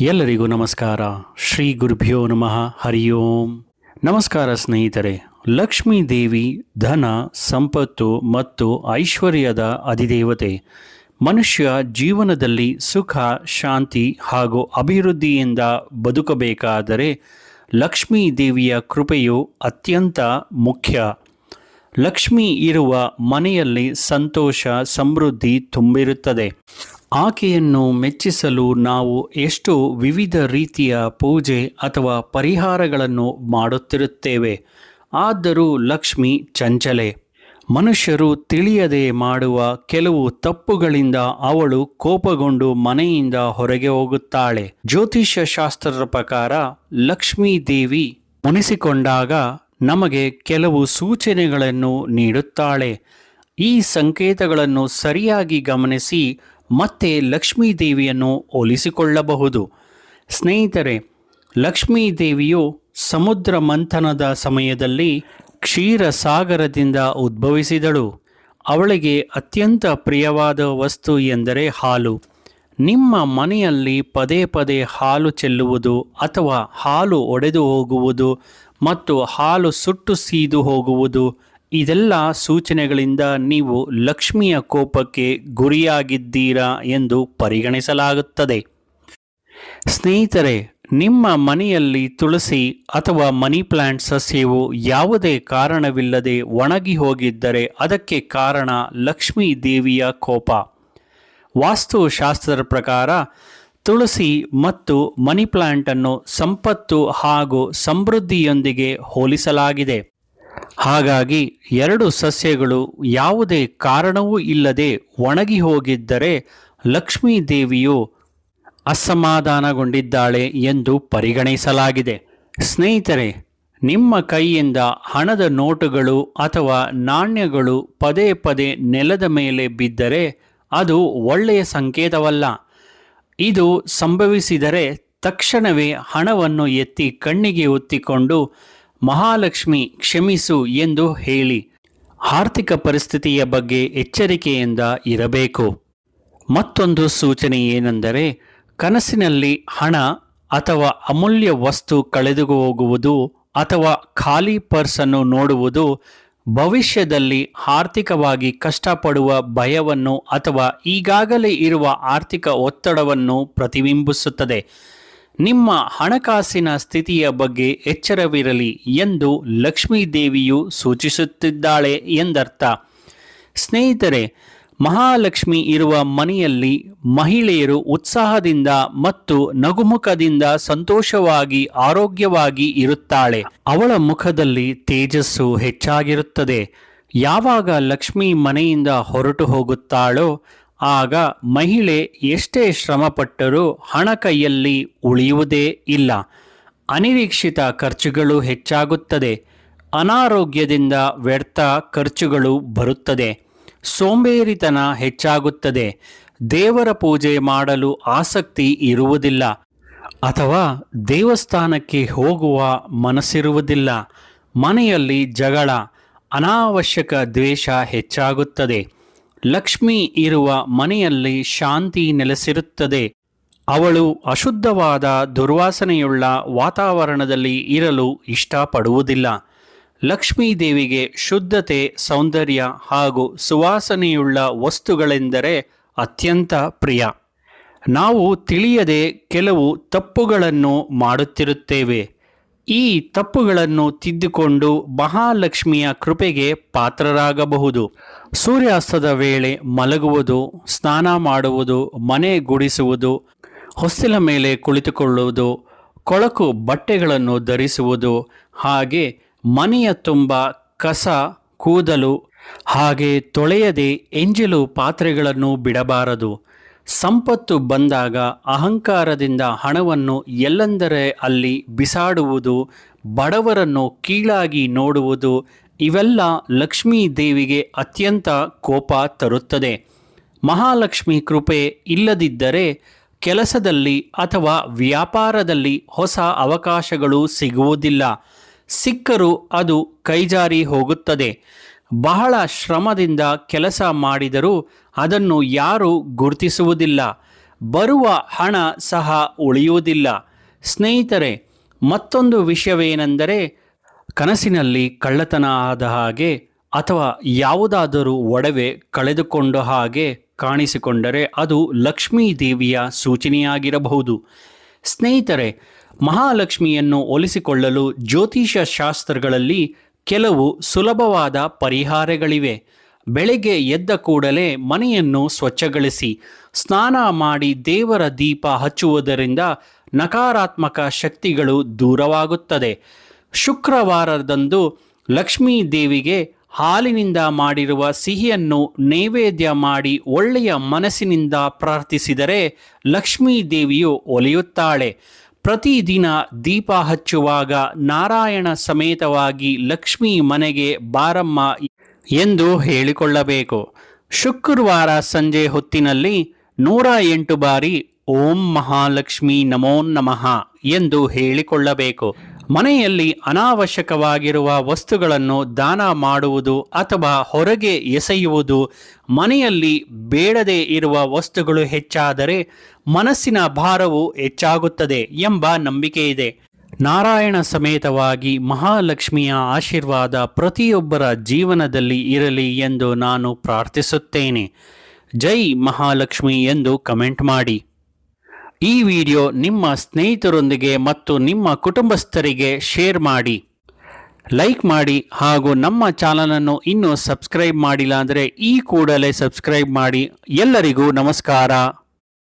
ಎಲ್ಲರಿಗೂ ನಮಸ್ಕಾರ. ಶ್ರೀ ಗುರುಭ್ಯೋ ನಮಃ. ಹರಿ ಓಂ. ನಮಸ್ಕಾರ ಸ್ನೇಹಿತರೆ. ಲಕ್ಷ್ಮೀ ದೇವಿ ಧನ, ಸಂಪತ್ತು ಮತ್ತು ಐಶ್ವರ್ಯದ ಅಧಿದೇವತೆ. ಮನುಷ್ಯ ಜೀವನದಲ್ಲಿ ಸುಖ, ಶಾಂತಿ ಹಾಗೂ ಅಭಿವೃದ್ಧಿಯಿಂದ ಬದುಕಬೇಕಾದರೆ ಲಕ್ಷ್ಮೀ ದೇವಿಯ ಕೃಪೆಯು ಅತ್ಯಂತ ಮುಖ್ಯ. ಲಕ್ಷ್ಮಿ ಇರುವ ಮನೆಯಲ್ಲಿ ಸಂತೋಷ, ಸಮೃದ್ಧಿ ತುಂಬಿರುತ್ತದೆ. ಆಕೆಯನ್ನು ಮೆಚ್ಚಿಸಲು ನಾವು ಎಷ್ಟು ವಿವಿಧ ರೀತಿಯ ಪೂಜೆ ಅಥವಾ ಪರಿಹಾರಗಳನ್ನು ಮಾಡುತ್ತಿರುತ್ತೇವೆ? ಆದರೂ ಲಕ್ಷ್ಮಿ ಚಂಚಲೆ. ಮನುಷ್ಯರು ತಿಳಿಯದೆ ಮಾಡುವ ಕೆಲವು ತಪ್ಪುಗಳಿಂದ ಅವಳು ಕೋಪಗೊಂಡು ಮನೆಯಿಂದ ಹೊರಗೆ ಹೋಗುತ್ತಾಳೆ. ಜ್ಯೋತಿಷ್ಯ ಶಾಸ್ತ್ರದ ಪ್ರಕಾರ ಲಕ್ಷ್ಮೀ ದೇವಿ ಮುನಿಸಿಕೊಂಡಾಗ ನಮಗೆ ಕೆಲವು ಸೂಚನೆಗಳನ್ನು ನೀಡುತ್ತಾಳೆ. ಈ ಸಂಕೇತಗಳನ್ನು ಸರಿಯಾಗಿ ಗಮನಿಸಿ ಮತ್ತೆ ಲಕ್ಷ್ಮೀ ದೇವಿಯನ್ನು ಹೋಲಿಸಿಕೊಳ್ಳಬಹುದು. ಸ್ನೇಹಿತರೆ ಲಕ್ಷ್ಮೀ ದೇವಿಯು ಸಮುದ್ರ ಮಂಥನದ ಸಮಯದಲ್ಲಿ ಕ್ಷೀರ ಸಾಗರದಿಂದ ಉದ್ಭವಿಸಿದಳು. ಅವಳಿಗೆ ಅತ್ಯಂತ ಪ್ರಿಯವಾದ ವಸ್ತು ಎಂದರೆ ಹಾಲು. ನಿಮ್ಮ ಮನೆಯಲ್ಲಿ ಪದೇ ಪದೇ ಹಾಲು ಚೆಲ್ಲುವುದು ಅಥವಾ ಹಾಲು ಒಡೆದು ಹೋಗುವುದು ಮತ್ತು ಹಾಲು ಸುಟ್ಟು ಸೀದು ಹೋಗುವುದು ಇದೆಲ್ಲ ಸೂಚನೆಗಳಿಂದ ನೀವು ಲಕ್ಷ್ಮಿಯ ಕೋಪಕ್ಕೆ ಗುರಿಯಾಗಿದ್ದೀರಾ ಎಂದು ಪರಿಗಣಿಸಲಾಗುತ್ತದೆ. ಸ್ನೇಹಿತರೆ, ನಿಮ್ಮ ಮನೆಯಲ್ಲಿ ತುಳಸಿ ಅಥವಾ ಮನಿ ಪ್ಲಾಂಟ್ ಸಸ್ಯವು ಯಾವುದೇ ಕಾರಣವಿಲ್ಲದೆ ಒಣಗಿ ಹೋಗಿದ್ದರೆ ಅದಕ್ಕೆ ಕಾರಣ ಲಕ್ಷ್ಮೀ ದೇವಿಯ ಕೋಪ. ವಾಸ್ತುಶಾಸ್ತ್ರದ ಪ್ರಕಾರ, ತುಳಸಿ ಮತ್ತು ಮನಿ ಪ್ಲಾಂಟನ್ನು ಸಂಪತ್ತು ಹಾಗೂ ಸಮೃದ್ಧಿಯೊಂದಿಗೆ ಹೋಲಿಸಲಾಗಿದೆ. ಹಾಗಾಗಿ ಎರಡು ಸಸ್ಯಗಳು ಯಾವುದೇ ಕಾರಣವೂ ಇಲ್ಲದೆ ಒಣಗಿ ಹೋಗಿದ್ದರೆ ಲಕ್ಷ್ಮೀ ದೇವಿಯು ಅಸಮಾಧಾನಗೊಂಡಿದ್ದಾಳೆ ಎಂದು ಪರಿಗಣಿಸಲಾಗಿದೆ. ಸ್ನೇಹಿತರೆ, ನಿಮ್ಮ ಕೈಯಿಂದ ಹಣದ ನೋಟುಗಳು ಅಥವಾ ನಾಣ್ಯಗಳು ಪದೇ ಪದೇ ನೆಲದ ಮೇಲೆ ಬಿದ್ದರೆ ಅದು ಒಳ್ಳೆಯ ಸಂಕೇತವಲ್ಲ. ಇದು ಸಂಭವಿಸಿದರೆ ತಕ್ಷಣವೇ ಹಣವನ್ನು ಎತ್ತಿ ಕಣ್ಣಿಗೆ ಒತ್ತಿಕೊಂಡು ಮಹಾಲಕ್ಷ್ಮಿ ಕ್ಷಮಿಸು ಎಂದು ಹೇಳಿ ಆರ್ಥಿಕ ಪರಿಸ್ಥಿತಿಯ ಬಗ್ಗೆ ಎಚ್ಚರಿಕೆಯಿಂದ ಇರಬೇಕು. ಮತ್ತೊಂದು ಸೂಚನೆ ಏನೆಂದರೆ ಕನಸಿನಲ್ಲಿ ಹಣ ಅಥವಾ ಅಮೂಲ್ಯ ವಸ್ತು ಕಳೆದು ಹೋಗುವುದು ಅಥವಾ ಖಾಲಿ ಪರ್ಸನ್ನು ನೋಡುವುದು ಭವಿಷ್ಯದಲ್ಲಿ ಆರ್ಥಿಕವಾಗಿ ಕಷ್ಟಪಡುವ ಭಯವನ್ನು ಅಥವಾ ಈಗಾಗಲೇ ಇರುವ ಆರ್ಥಿಕ ಒತ್ತಡವನ್ನು ಪ್ರತಿಬಿಂಬಿಸುತ್ತದೆ. ನಿಮ್ಮ ಹಣಕಾಸಿನ ಸ್ಥಿತಿಯ ಬಗ್ಗೆ ಎಚ್ಚರವಿರಲಿ ಎಂದು ಲಕ್ಷ್ಮೀ ದೇವಿಯು ಸೂಚಿಸುತ್ತಿದ್ದಾಳೆ ಎಂದರ್ಥ. ಸ್ನೇಹಿತರೆ, ಮಹಾಲಕ್ಷ್ಮಿ ಇರುವ ಮನೆಯಲ್ಲಿ ಮಹಿಳೆಯರು ಉತ್ಸಾಹದಿಂದ ಮತ್ತು ನಗುಮುಖದಿಂದ ಸಂತೋಷವಾಗಿ, ಆರೋಗ್ಯವಾಗಿ ಇರುತ್ತಾಳೆ. ಅವಳ ಮುಖದಲ್ಲಿ ತೇಜಸ್ಸು ಹೆಚ್ಚಾಗಿರುತ್ತದೆ. ಯಾವಾಗ ಲಕ್ಷ್ಮಿ ಮನೆಯಿಂದ ಹೊರಟು ಹೋಗುತ್ತಾಳೋ ಆಗ ಮಹಿಳೆ ಎಷ್ಟೇ ಶ್ರಮಪಟ್ಟರೂ ಹಣ ಕೈಯಲ್ಲಿ ಉಳಿಯುವುದೇ ಇಲ್ಲ. ಅನಿರೀಕ್ಷಿತ ಖರ್ಚುಗಳು ಹೆಚ್ಚಾಗುತ್ತದೆ. ಅನಾರೋಗ್ಯದಿಂದ ವ್ಯರ್ಥ ಖರ್ಚುಗಳು ಬರುತ್ತದೆ. ಸೋಂಬೇರಿತನ ಹೆಚ್ಚಾಗುತ್ತದೆ. ದೇವರ ಪೂಜೆ ಮಾಡಲು ಆಸಕ್ತಿ ಇರುವುದಿಲ್ಲ. ಅಥವಾ ದೇವಸ್ಥಾನಕ್ಕೆ ಹೋಗುವ ಮನಸ್ಸಿರುವುದಿಲ್ಲ. ಮನೆಯಲ್ಲಿ ಜಗಳ, ಅನಾವಶ್ಯಕ ದ್ವೇಷ ಹೆಚ್ಚಾಗುತ್ತದೆ. ಲಕ್ಷ್ಮಿ ಇರುವ ಮನೆಯಲ್ಲಿ ಶಾಂತಿ ನೆಲೆಸಿರುತ್ತದೆ. ಅವಳು ಅಶುದ್ಧವಾದ ದುರ್ವಾಸನೆಯುಳ್ಳ ವಾತಾವರಣದಲ್ಲಿ ಇರಲು ಇಷ್ಟಪಡುವುದಿಲ್ಲ. ಲಕ್ಷ್ಮೀ ದೇವಿಗೆ ಶುದ್ಧತೆ, ಸೌಂದರ್ಯ ಹಾಗೂ ಸುವಾಸನೆಯುಳ್ಳ ವಸ್ತುಗಳೆಂದರೆ ಅತ್ಯಂತ ಪ್ರಿಯ. ನಾವು ತಿಳಿಯದೆ ಕೆಲವು ತಪ್ಪುಗಳನ್ನು ಮಾಡುತ್ತಿರುತ್ತೇವೆ. ಈ ತಪ್ಪುಗಳನ್ನು ತಿದ್ದುಕೊಂಡು ಮಹಾಲಕ್ಷ್ಮಿಯ ಕೃಪೆಗೆ ಪಾತ್ರರಾಗಬಹುದು. ಸೂರ್ಯಾಸ್ತದ ವೇಳೆ ಮಲಗುವುದು, ಸ್ನಾನ ಮಾಡುವುದು, ಮನೆ ಗುಡಿಸುವುದು, ಹೊಸ್ತಿಲ ಮೇಲೆ ಕುಳಿತುಕೊಳ್ಳುವುದು, ಕೊಳಕು ಬಟ್ಟೆಗಳನ್ನು ಧರಿಸುವುದು, ಹಾಗೆ ಮನೆಯ ತುಂಬ ಕಸ, ಕೂದಲು, ಹಾಗೆ ತೊಳೆಯದೆ ಎಂಜಲು ಪಾತ್ರೆಗಳನ್ನು ಬಿಡಬಾರದು. ಸಂಪತ್ತು ಬಂದಾಗ ಅಹಂಕಾರದಿಂದ ಹಣವನ್ನು ಎಲ್ಲೆಂದರೆ ಅಲ್ಲಿ ಬಿಸಾಡುವುದು, ಬಡವರನ್ನು ಕೀಳಾಗಿ ನೋಡುವುದು, ಇವೆಲ್ಲ ಲಕ್ಷ್ಮೀ ದೇವಿಗೆ ಅತ್ಯಂತ ಕೋಪ ತರುತ್ತದೆ. ಮಹಾಲಕ್ಷ್ಮಿ ಕೃಪೆ ಇಲ್ಲದಿದ್ದರೆ ಕೆಲಸದಲ್ಲಿ ಅಥವಾ ವ್ಯಾಪಾರದಲ್ಲಿ ಹೊಸ ಅವಕಾಶಗಳು ಸಿಗುವುದಿಲ್ಲ. ಸಿಕ್ಕರೂ ಅದು ಕೈಜಾರಿ ಹೋಗುತ್ತದೆ. ಬಹಳ ಶ್ರಮದಿಂದ ಕೆಲಸ ಮಾಡಿದರೂ ಅದನ್ನು ಯಾರೂ ಗುರುತಿಸುವುದಿಲ್ಲ. ಬರುವ ಹಣ ಸಹ ಉಳಿಯುವುದಿಲ್ಲ. ಸ್ನೇಹಿತರೆ, ಮತ್ತೊಂದು ವಿಷಯವೇನೆಂದರೆ, ಕನಸಿನಲ್ಲಿ ಕಳ್ಳತನ ಆದ ಹಾಗೆ ಅಥವಾ ಯಾವುದಾದರೂ ಒಡವೆ ಕಳೆದುಕೊಂಡ ಹಾಗೆ ಕಾಣಿಸಿಕೊಂಡರೆ ಅದು ಲಕ್ಷ್ಮೀ ದೇವಿಯ ಸೂಚನೆಯಾಗಿರಬಹುದು. ಸ್ನೇಹಿತರೆ, ಮಹಾಲಕ್ಷ್ಮಿಯನ್ನು ಒಲಿಸಿಕೊಳ್ಳಲು ಜ್ಯೋತಿಷ ಶಾಸ್ತ್ರಗಳಲ್ಲಿ ಕೆಲವು ಸುಲಭವಾದ ಪರಿಹಾರಗಳಿವೆ. ಬೆಳಗ್ಗೆ ಎದ್ದ ಕೂಡಲೇ ಮನೆಯನ್ನು ಸ್ವಚ್ಛಗೊಳಿಸಿ, ಸ್ನಾನ ಮಾಡಿ ದೇವರ ದೀಪ ಹಚ್ಚುವುದರಿಂದ ನಕಾರಾತ್ಮಕ ಶಕ್ತಿಗಳು ದೂರವಾಗುತ್ತದೆ. ಶುಕ್ರವಾರದಂದು ಲಕ್ಷ್ಮೀ ದೇವಿಗೆ ಹಾಲಿನಿಂದ ಮಾಡಿರುವ ಸಿಹಿಯನ್ನು ನೈವೇದ್ಯ ಮಾಡಿ ಒಳ್ಳೆಯ ಮನಸ್ಸಿನಿಂದ ಪ್ರಾರ್ಥಿಸಿದರೆ ಲಕ್ಷ್ಮೀ ದೇವಿಯು ಒಲಿಯುತ್ತಾಳೆ. ಪ್ರತಿದಿನ ದೀಪ ಹಚ್ಚುವಾಗ ನಾರಾಯಣ ಸಮೇತವಾಗಿ ಲಕ್ಷ್ಮಿ ಮನೆಗೆ ಬಾರಮ್ಮ ಎಂದು ಹೇಳಿಕೊಳ್ಳಬೇಕು. ಶುಕ್ರವಾರ ಸಂಜೆ ಹೊತ್ತಿನಲ್ಲಿ ನೂರ ಎಂಟು ಬಾರಿ ಓಂ ಮಹಾಲಕ್ಷ್ಮಿ ನಮೋ ನಮಃ ಎಂದು ಹೇಳಿಕೊಳ್ಳಬೇಕು. ಮನೆಯಲ್ಲಿ ಅನಾವಶ್ಯಕವಾಗಿರುವ ವಸ್ತುಗಳನ್ನು ದಾನ ಮಾಡುವುದು ಅಥವಾ ಹೊರಗೆ ಎಸೆಯುವುದು, ಮನೆಯಲ್ಲಿ ಬೇಡದೇ ಇರುವ ವಸ್ತುಗಳು ಹೆಚ್ಚಾದರೆ ಮನಸ್ಸಿನ ಭಾರವು ಹೆಚ್ಚಾಗುತ್ತದೆ ಎಂಬ ನಂಬಿಕೆ ಇದೆ ನಾರಾಯಣ ಸಮೇತವಾಗಿ ಮಹಾಲಕ್ಷ್ಮಿಯ ಆಶೀರ್ವಾದ ಪ್ರತಿಯೊಬ್ಬರ ಜೀವನದಲ್ಲಿ ಇರಲಿ ಎಂದು ನಾನು ಪ್ರಾರ್ಥಿಸುತ್ತೇನೆ. ಜೈ ಮಹಾಲಕ್ಷ್ಮಿ ಎಂದು ಕಮೆಂಟ್ ಮಾಡಿ. ಈ ವಿಡಿಯೋ ನಿಮ್ಮ ಸ್ನೇಹಿತರೊಂದಿಗೆ ಮತ್ತು ನಿಮ್ಮ ಕುಟುಂಬಸ್ಥರಿಗೆ ಶೇರ್ ಮಾಡಿ. ಲೈಕ್ ಮಾಡಿ ಹಾಗೂ ನಮ್ಮ ಚಾನಲನ್ನು ಇನ್ನೂ ಸಬ್ಸ್ಕ್ರೈಬ್ ಮಾಡಿಲ್ಲ ಅಂದರೆ ಈ ಕೂಡಲೇ ಸಬ್ಸ್ಕ್ರೈಬ್ ಮಾಡಿ. ಎಲ್ಲರಿಗೂ ನಮಸ್ಕಾರ.